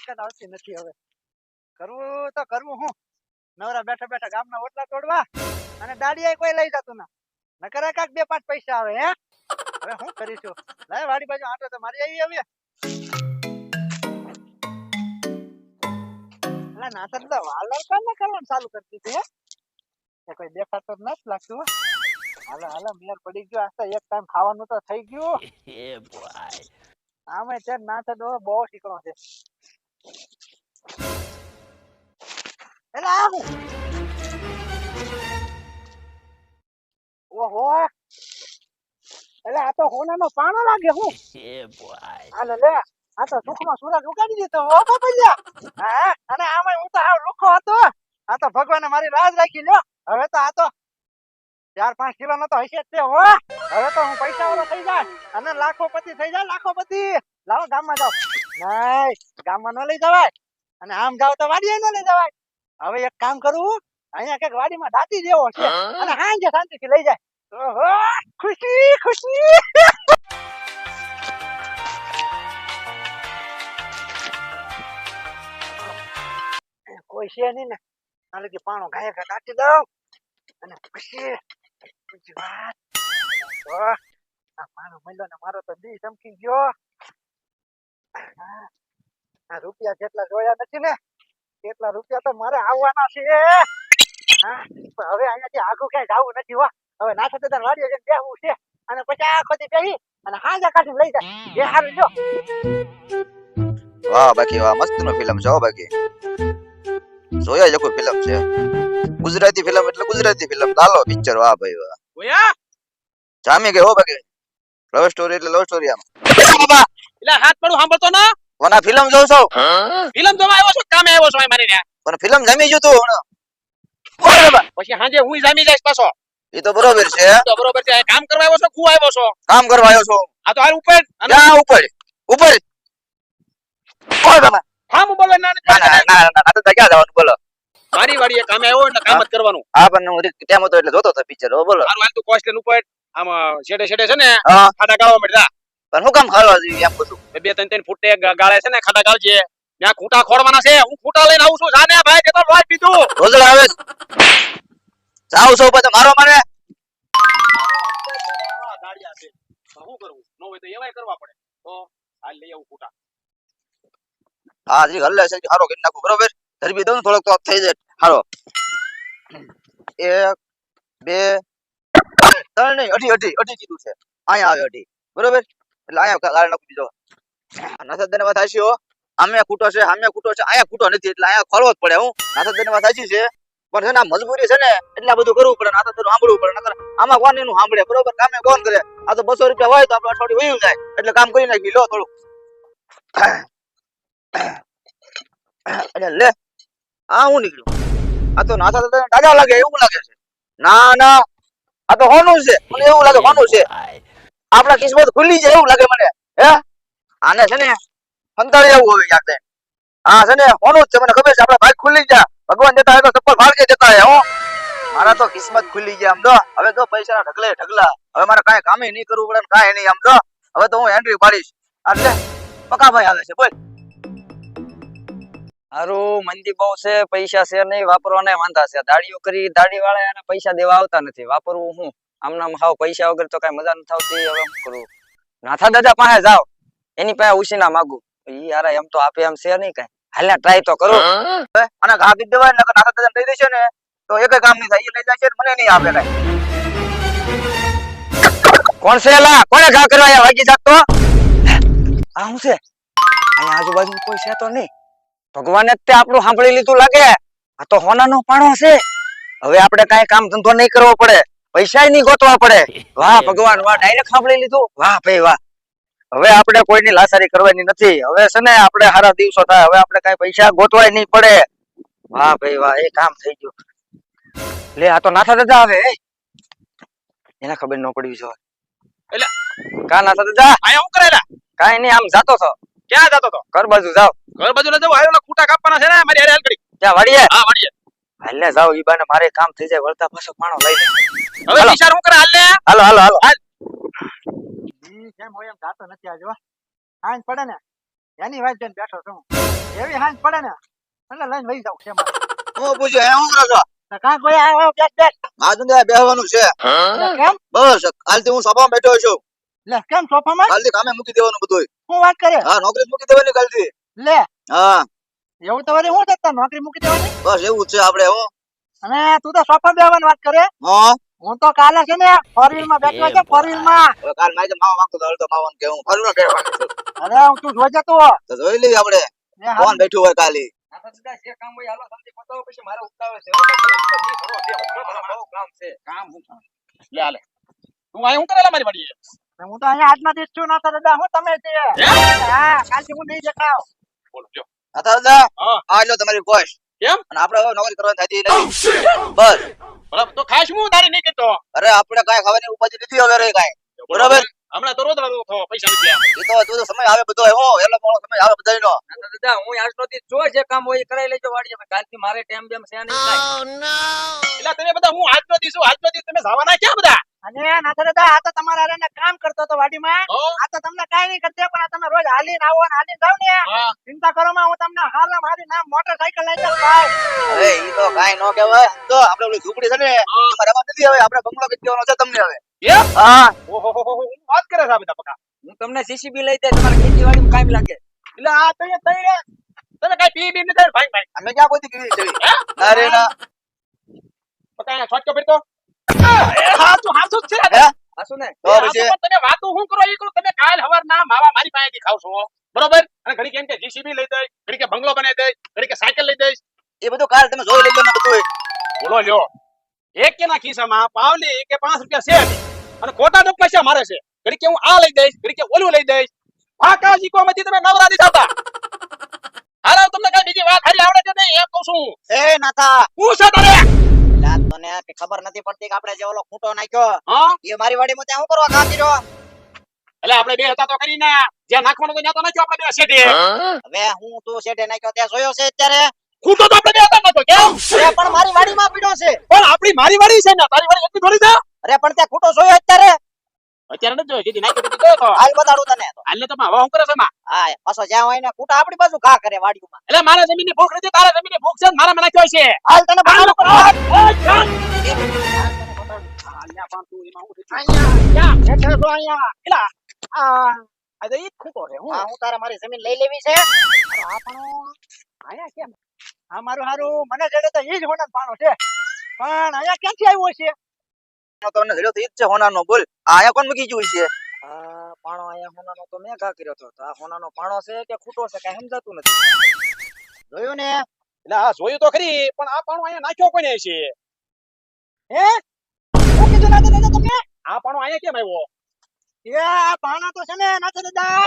હરકત આવતી નથી હવે. કરવું તો કરવું હું. નવરા બેઠા બેઠા ગામના ઓટલા તોડવા અને દાડિયા કોઈ લઈ જતું ના. નકર કાક બે પાંચ પૈસા આવે હે? હવે શું કરીશું લાય વાડી બાજુ આટો તો મારી આવી હવે. નાટક તો વાલર કામ ને કરવાનું ચાલુ કરતી હતી હે? કોઈ દેખાતો જ નથી લાગતું હાલો હાલો મેર પડી ગયો. આ તો એક ટાઈમ ખાવાનું તો થઈ ગયું. આમે તે નાટક તો બહુ શીખણો છે. આ હું ઓહો. એટલે આ તો હોનાનો પાણો લાગે હું. હાલો લે આ તો સુખમાં સુરજ ઉગાડી દીધો. ઓ બાપલિયા હા અને આમાં હું તો આવ લુખો હતો. આ તો ભગવાને મારી રાજ રાખી લ્યો. હવે તો આ તો ચાર પાંચ કિલો નો તો હશે જ તે હો. હવે તો હું પૈસા વાળો થઈ જાય. અને લાખોપતિ થઈ જાય લાખોપતિ. લાવો ગામમાં જાઓ. નહીં ગામમાં ન લઈ જવાય. અને આમ જાવ તો વાડીએ ન લઈ જવાય. હવે એક કામ કરું અહીંયા કંઈક વાડીમાં દાતી દેવો છે. અને હાંજે શાંતિથી લઈ જાય. ઓહો ખુશી ખુશી. કોઈ છે નહીં ને. હાલે કે પાણો ગાય ઘા દાટી દઉં. અને પછી પછી વાત. આ પાણો મળ્યો ને મારો તો દી ચમકી ગયો. આ રૂપિયા જેટલા જોયા નથી ને એટલા રૂપિયા તો મારે આવવાના છે. હા હવે અહીંયાથી આખું ક્યાંય જવું નથી હો. હવે ના સાથે તાર વાડીએ જઈને બેહવું છે. અને પછી આખો દી બેહી અને હાજા કાઢી લઈ જાય. જે હારું જો. વાહ બાકી વાહ મસ્ત નો ફિલ્મ છે હો બાકી. જોયા લોકો ફિલ્મ છે? ગુજરાતી ફિલ્મ એટલે ગુજરાતી ફિલ્મ ચાલો પિક્ચર વાહ ભાઈ વાહ. જામી ગયો હો બાકી. લવ સ્ટોરી એટલે લવ સ્ટોરી આમ. એટલે હાથ પડું સાંભળતો ન? વના ફિલ્મ જોઉં છો. ફિલ્મ જોવા આવ્યો છો? કામે આવ્યો છો મારી ને પણ ફિલ્મ જમી ગયું તું પછી હાજે હું જમી જઈશ પાછો. એ તો બરોબર છે. તો બરોબર છે. કામ કરવા આવ્યો છો કુ આવ્યો છો? કામ કરવા આવ્યો છો. આ તો હાલ ઉપર. ના ઉપર. ઉપર. ઓય બાબા. થામ બોલો ના ના ના ના તો જગ્યા જવાનું બોલો. મારી વાડીએ કામે આવ્યો એટલે કામ જ કરવાનું. હા પણ હું ટાઈમ હતો એટલે જોતો હતો પિક્ચર બોલો. મારું હાલ તું કોસ્ટ ઉપર આમ છેડે છેડે છે ને ફાટા ગાળવા મળ્યા પણ હું કામ ખાવા જોઈએ એમ પૂછું બે ત્રણ ત્રણ ફૂટ ગાળે છે ને ખાડા ગાળજે. ત્યાં ખૂટા ખોડવાના છે. હું ખૂટા લઈને આવું છું. જાને ભાઈ તે તો લોહી પીધું. રોજડા આવે. જાઉં છું. પછી મારો મને દાડિયા છે શું કરવું ન હોય તો એવાય કરવા પડે તો હાલ લઈ આવું ખૂટા હા જી હલ્લે છે. હારો કરી નાખું બરોબર? ધરબી દઉં થોડોક તો થઈ જાય. હારો એક બે ત્રણ નહીં અઢી અઢી અઢી કીધું છે. અહીંયા આવે અઢી. બરોબર? એટલે હો. આમે ખૂટો નથી, એટલે અહીંયા ખોલવો પડે હું. છે. પણ મજબૂરી છે ને, એટલે બધું કરવું પડે તો હોય તો એટલે કામ કરી નાખી, લો થોડું. એટલે લે, આ હું નીકળ્યું? આ તો નાથા દાદા તાજા લાગે, એવું લાગે છે. ના ના, આ તો હોનું છે. મને એવું લાગે, હોનું છે. આપણા કિસ્મત ખુલ્લી જાય એવું લાગે મને. હે? આને છે ને સંતાડી જવું હવે યાદ હા છે ને જ છે, મને ખબર છે, આપણા ભાઈ ખુલ્લી ગયા. ભગવાન દેતા હોય તો ચપ્પલ ફાડકે જતા હોય, હું. મારા તો કિસ્મત ખુલ્લી ગયા આમ તો હવે તો પૈસા ઢગલે ઢગલા. હવે મારે કાંઈ કામે નહીં કરવું પડે કાંઈ નહીં આમ તો હવે તો હું એન્ટ્રી પાડીશ. એટલે પકા ભાઈ આવે છે, બોલ. હારું, મંદી બહુ છે, પૈસા છે નહીં, વાપરવાના વાંધા છે. દાડીઓ કરી દાડી વાળા એને પૈસા દેવા આવતા નથી. વાપરવું હું? આમનામ હાવ પૈસા વગર તો કઈ મજા નથી આવતી હવે કરું? નાથા દાદા પાસે જાવ એની પાસે ઉછીના માગુ. ઈ યાર એમ તો આપે એમ છે નહીં કઈ. હાલ ટ્રાય તો કરો. હે? અને ઘા કીધી દેવાય ને નાથા દાદા લઈ દેશે ને. તો એક કામ નહીં થાય. એ લઈ જશે મને નહીં આપે કઈ. કોણ છે એલા? કોને ઘા કરવા આવ્યા વાગી જાત આ શું છે? અહીંયા આજુબાજુ કોઈ છે તો નહીં. ભગવાને તે આપણું સાંભળી લીધું લાગે. આ તો હોનાનો પાણો છે. હવે આપણે કાંઈ કામ ધંધો નહીં કરવો પડે. પૈસા નહીં ગોતવા પડે. વાહ ભગવાન વાહ ડાયરેક્ટ સાંભળી લીધું. વાહ ભાઈ વાહ. હવે આપણે કોઈની લાસારી કરવાની નથી. હવે છે ને આપણે સારા દિવસો થાય. હવે આપણે કઈ પૈસા ગોતવાય નહીં પડે. વાહ ભાઈ વાહ એ કામ થઈ ગયું. લે આ તો નાથા દાદા આવે એ. એને ખબર ન પડી જો. એટલે? કા નાથા દાદા? અહીંયા હું કરેલા કાંઈ નહીં આમ જાતો છો. ક્યાં જતો તો ઘર બાજુ જાવ ઘર બાજુ ના જવું આયો ખૂટા કાપવાના છે ને મારી હારે હાલ કરી ત્યાં વાડીએ? હા વાડીએ. હાલને જાવ ઈ બાને મારે કામ થઈ જાય વળતા પાછો પાણો લઈ લે. હવે હાલો. હું કરે હાલ હાલો હાલો હાલો. ઈ જેમ હોય એમ જાતો નથી આજે હાંજ પડે ને એની વાત જોઈને બેઠો છું. એવી હાંજ પડે ને એટલે લઈને વહી જાઉં છે હું પૂછ્યું હે હું કરો છો? તો કોઈ આવો બેહવાનું છે. કેમ? બસ કાલથી હું સભામાં બેઠો છું. લે કેમ સોફામાં? કાલથી કામે મૂકી દેવાનું બધું હું વાત કરે હા નોકરી મૂકી દેવાની કાલથી. લે. હા. એવું તમારે શું છે? નોકરી મૂકી દેવાની? બસ એવું છે આપણે હો. અને તું તો સોફા બેવાની વાત કરે? હું. તો કાલે છે ને ફોર વ્હીલમાં બેઠો છે ફોર વ્હીલમાં. કાલ મારે માવા માંગતો તો અડધો કે હું ફરું કહેવાનું બેઠો અરે હું તું જોઈ જતો તો જોઈ લઈએ આપણે કોણ બેઠું હોય કાલી? કામ હોય હાલો સમજી પતાવો પછી મારે ઉતાવળ છે. કામ હું કામ? લે આલે તું અહીં હું કરેલા મારી વાડીએ? હું તો અહીંયા દિવસ છું ના દાદા. હું તમે છે કાલથી હું નહીં દેખાવ. બોલો દાદા હા. આ લો તમારી કોશ કેમ? અને આપણે હવે નોકરી કરવાની થતી નથી. બસ. બરાબર. તો ખાસ હું? તારે નહીં કહેતો. અરે આપણે કાંઈ ખાવાની ઉપાધિ નથી હવે રે કાંઈ. બરાબર. હમણાં તો રોજ પૈસા નથી એ તો તું સમય આવે બધો. હું એલો મોડો સમય આવે દાદા હું આજનો દી જો જે કામ હોય એ કરાઈ લેજો વાડીએ. કાલથી મારે ટેમ બેમ છે નહીં. કાંઈ એટલે તમે બધા હું આજનો દિવસ છું આજનો દિવસ તમે જવાના ક્યાં બધા? અને નાથા દાદા આ તો તમારા હારે કામ કરતો હતો વાડીમાં. આ તો તમને કઈ નહીં કરતે પણ આ તમે રોજ હાલીને આવો ને હાલીને જાવ ને. ચિંતા કરો માં હું તમને હાલ મારી નામ મોટરસાયકલ લઈ ભાઈ અરે ઈ તો કાંઈ નો કહેવાય. તો આપણે ઓલી ઝૂંપડી છે ને એમાં નથી હવે. આપણે બંગલો કરી દેવાનો છે તમને હવે. એમ? હા. ઓહો વાત કરે સાહેબ પકા હું તમને સીસીબી લઈ દે તમારે ખેતીવાડીમાં કામ લાગે. એટલે આ તો તઈ રે તમે કઈ પી બી નથી ભાઈ ભાઈ. અમે ક્યાં કોઈ કીધી અરે ના. પકા છોટકો ફેરતો એ હાચું હાચું જ છે હે હાસુ ને તો એ પછી હાચું પણ તમે વાતો હું કરો એ કરો તમે કાલ હવારના માવા મારી પાસેથી ખાવ છો. બરોબર? અને ઘડી કેમ કે જીસીબી લઈ દઈ ઘડી કે બંગલો બનાવી દઈ ઘડી કે સાયકલ લઈ દઈશ. એ બધું કાલ તમે જોઈ લેજો બધું બોલો લ્યો. એક કે ના ખિસ્સામાં પાવલી કે પાંચ રૂપિયા છે અને ખોટા ડબ પૈસા મારે છે. ઘડી કે હું આ લઈ દઈશ ઘડી કે ઓલું લઈ દઈશ. ફાકા જીકોમાંથી તમે નવરા હાલો તમને કઈ બીજી વાત હારી આવડે કે નહીં? એમ કહું છું. એ નાથા. હું છે તારે લા તને કે ખબર નથી પડતી કે આપણે જે ઓલો ખૂંટો નાખ્યો હા? એ મારી વાડીમાં ત્યાં હું કરવા કાપી રહ્યો? એટલે આપણે બે હતા તો કરીને જ્યાં નાખવાનું તો ત્યાં તો નાખ્યો આપણે બે શેઠે હવે હું તું શેઠે નાખ્યો ત્યાં જોયો છે અત્યારે? ખૂટો તો આપણે બે હતા નતો કેમ? પણ મારી વાડીમાં પીડો છે. પણ આપણી મારી વાડી છે ને તારી વાડી એટલી થોડી છે? અરે પણ ત્યાં ખૂટો જોયો અત્યારે? અત્યારે નથી જોયો. સીધી નાખી દીધી. તો હાલ બતાડું તને તો. હાલે તમે હવે હું કરે છે માં હા પાછો જ્યાં હોય ને ખૂટા આપણી બાજુ ઘા કરે વાડીમાં એટલે મારા જમીનની ભૂખ નથી તારા જમીન ભૂખ છે મારા નાખ્યો હાલ તને બતાડું. પાણો છે. પણ અહીંયા ક્યાંથી આવ્યો છે? તમને જોયો તો ઈ જ છે હોનાનો. બોલ આ કોણ મૂકી ગયું છે? આ પાણો આયા હોનાનો તો મેં ઘા કર્યો તો આ હોનાનો પાણો છે કે ખૂટો છે કઈ સમજાતું નથી. જોયું ને? એટલે આ જોયું તો ખરી પણ આ પાણો અહીંયા નાખ્યો કોને છે? હે? શું કીધું નાથા દાદા તમે? આ પાણો અહીંયા કેમ આવ્યો એ આ પાણા તો છે ને નાથે દાદા.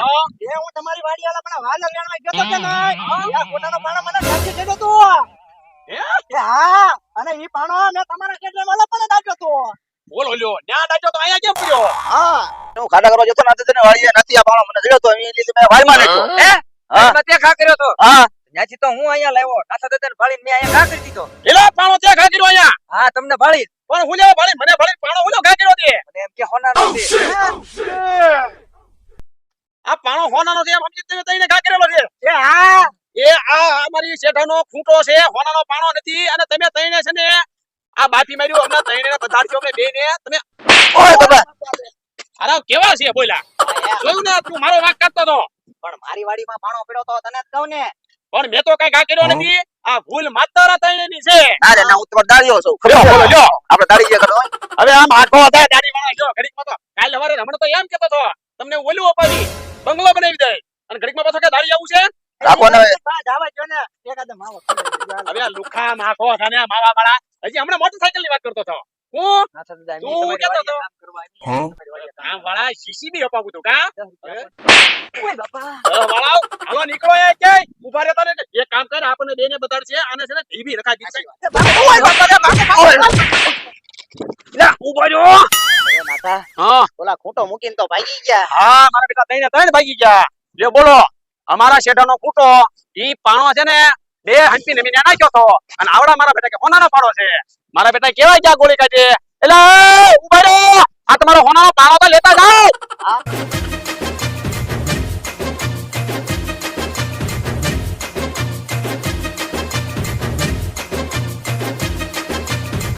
એ હું તમારી વાડી વાળા પણ વાલ લેણમાં ગયો તો કે નહીં? આ પોતાનો પાણો મને નાખી દેતો તો. હે? હા અને ઈ પાણો મેં તમારા કેટલે વાળા પણ નાખ્યો તો. બોલો લ્યો. ન્યા નાખ્યો તો અહીંયા કેમ પડ્યો? હા. હું ખાડા કરવા જતો નથી તને વાડીએ નથી આ પાણો મને તો એ લીધે મેં વાડીમાં નાખ્યો. હે? હા. તે ઘા કર્યો તો? હા. ત્યાંથી તો હું અહીંયા લાવ્યો. નાથા દાદાને ભાળીને મેં અહીંયા ઘા કરી દીધો. એલા પાણો ત્યાં ઘા કર્યો અહીંયા? હા તમને ભાળી પણ હું લેવા ભાળી? મને ભાળી પાણો હું ઘા કર્યો તે? અને એમ કે હોનાનો છે. આ પાણો હોનાનો છે એમ સમજી તમે તઈને ઘા કરેલો છે? એ હા. એ આ અમારી શેઠાનો ખૂંટો છે હોનાનો પાણો નથી અને તમે તઈને છે ને આ બાફી માર્યું અમને તઈને અમે બે ને તમે ઓય બાબા અરે કેવા છે બોલા? જોયું ને તું મારો વાક કાઢતો તો. પણ મારી વાડીમાં માણો પડ્યો તો તને જ કહું ને. પણ મેં તો કઈ કા કર્યો નથી. આ ભૂલ માત્ર તઈનેની છે. અરે ના હું તમારો દાડીઓ છું. લ્યો, બોલો, જો. આપણે દાડી જે કરો હવે આમ આખો હતા દાડી વાળા જો ઘડીકમાં તો. કાલ સવારે હમણાં તો એમ કેતો તો તમને ઓલું અપાવી બંગલો બનાવી દે. અને ઘડીકમાં પાછો કે દાડી આવું છે? રાખો ને જાવા જો ને. એકાદો આવો હવે આ લુખા માખો થાને માવા વાળા હજી હમણાં મોટરસાયકલની વાત કરતો હતો. હું? નાથા દાદા એમ તું તમારી કહેતો કામ કરવા આવી. તમારી વાડીએ કામ કામ વાળા જીસીબી અપાવું તું કા? ઓય બાપા. અ, વાળાઓ હાલો નીકળો એ કે ઊભા રહેતા ને એક કામ કર આપણને બેને બતાડશે. આને છે ને ટીવી રખાઈ દીધી લા ઊભા રહ્યો. હા. ઓલા ખૂંટો મૂકીને તો ભાગી ગયા. હા મારા બેટા ત્રણે ત્રણ ભાગી ગયા. જે બોલો. અમારા શેઠાનો ખૂટો ઈ પાણો છે ને બે હંપી નમીને નાખ્યો તો. અને આવડા મારા બેટા કે હોનાનો પાડો છે. મારા બેટા કેવા ક્યાં ગોળી કાઢે એટલે ઊભા આ તમારો હોનાનો પાડો તો લેતા જાઓ.